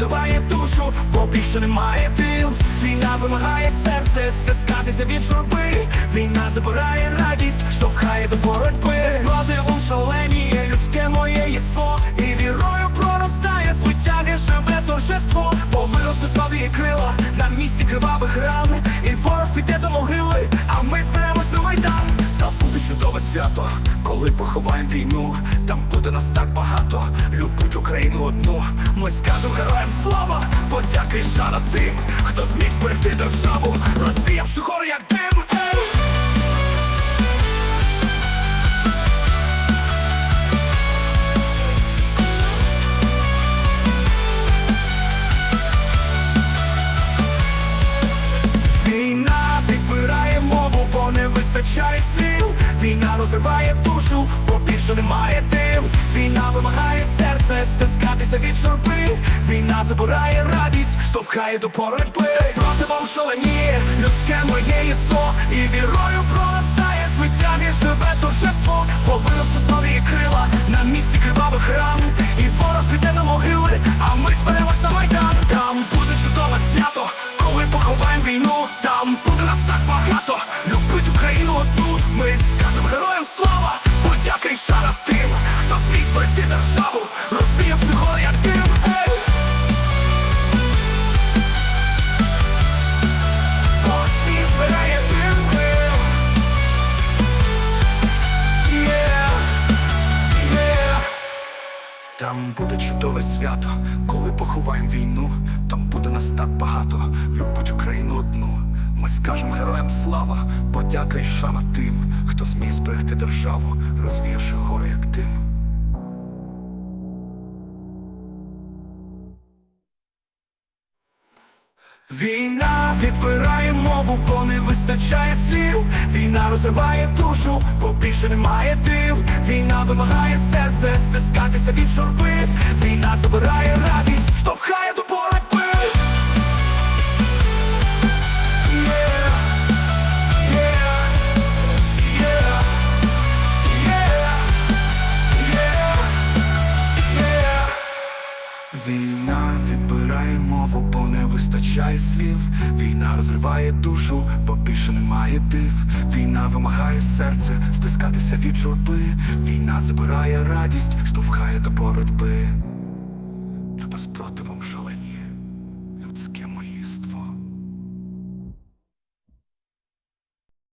розриває душу, бо більше немає дил. Війна вимагає серце стискатися від журби. Війна забирає радість, штовхає до боротьби. Спротивом шаленіє людське моє свято, коли поховаємо війну, там буде нас так багато, любить Україну одну. Ми скажемо героям слава, подяка і шана тим, хто зміг зберегти державу, розвіявши гори як дим. Війна відбирає мову, бо не вистачає розриває душу, бо більше немає див. Війна вимагає серце стискатися від журби. Війна забирає радість, штовхає до боротьби. Спротивом шаленіє людське моє єство, і вірою проростає звиття живе торжество, бо виростуть нові крила на місці кривавих ран. І ворог піде на могили, а ми зберемось на майдан. Там буде чудове свято, коли поховаємо війну, там буде нас так багато. Любить Україну одну. Ми Там буде чудове свято, коли поховаємо війну, там буде нас так багато, любить Україну одну. Ми скажемо героям слава, подяка і шана тим, хто зміг зберегти державу, розвівши гори як дим. Війна відбирає мову, бо не вистачає слів. Війна розриває душу, бо більше немає див. Війна вимагає серце стискатися від журби. Війна забирає радість, штовхає до боротьби. Війна відбирає мову, бо не вистачає слів. Війна розриває душу, бо більше немає див. Війна вимагає серце стискатися від журби. Війна забирає радість, штовхає до боротьби.